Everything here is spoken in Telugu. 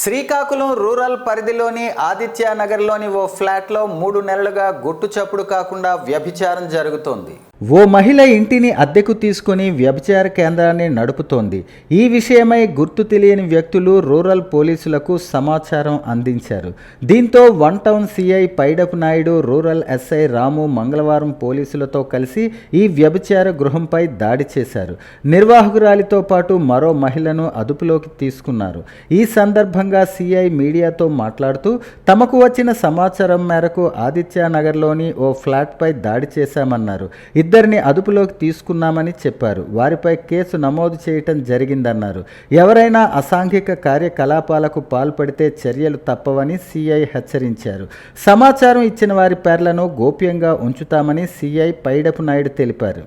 శ్రీకాకుళం రూరల్ పరిధిలోని ఆదిత్యనగర్లోని ఓ ఫ్లాట్లో మూడు నెలలుగా గుట్టు చప్పుడు కాకుండా వ్యభిచారం జరుగుతోంది. ఓ మహిళ ఇంటిని అద్దెకు తీసుకుని వ్యభిచార కేంద్రాన్ని నడుపుతోంది. ఈ విషయమై గుర్తు తెలియని వ్యక్తులు రూరల్ పోలీసులకు సమాచారం అందించారు. దీంతో one town CI Paidapu Naidu rural SI Ramu మంగళవారం పోలీసులతో కలిసి ఈ వ్యభిచార గృహంపై దాడి చేశారు. నిర్వాహకురాలితో పాటు మరో మహిళను అదుపులోకి తీసుకున్నారు. ఈ సందర్భంగా సిఐ మీడియాతో మాట్లాడుతూ తమకు వచ్చిన సమాచారం మేరకు ఆదిత్యనగర్లోని ఓ ఫ్లాట్పై దాడి చేశామన్నారు. ఇద్దరిని అదుపులోకి తీసుకున్నామని చెప్పారు. వారిపై కేసు నమోదు చేయటం జరిగిందన్నారు. ఎవరైనా అసాంఘిక కార్యకలాపాలకు పాల్పడితే చర్యలు తప్పవని సిఐ హెచ్చరించారు. సమాచారం ఇచ్చిన వారి పేర్లను గోప్యంగా ఉంచుతామని సిఐ పైడపు నాయుడు తెలిపారు.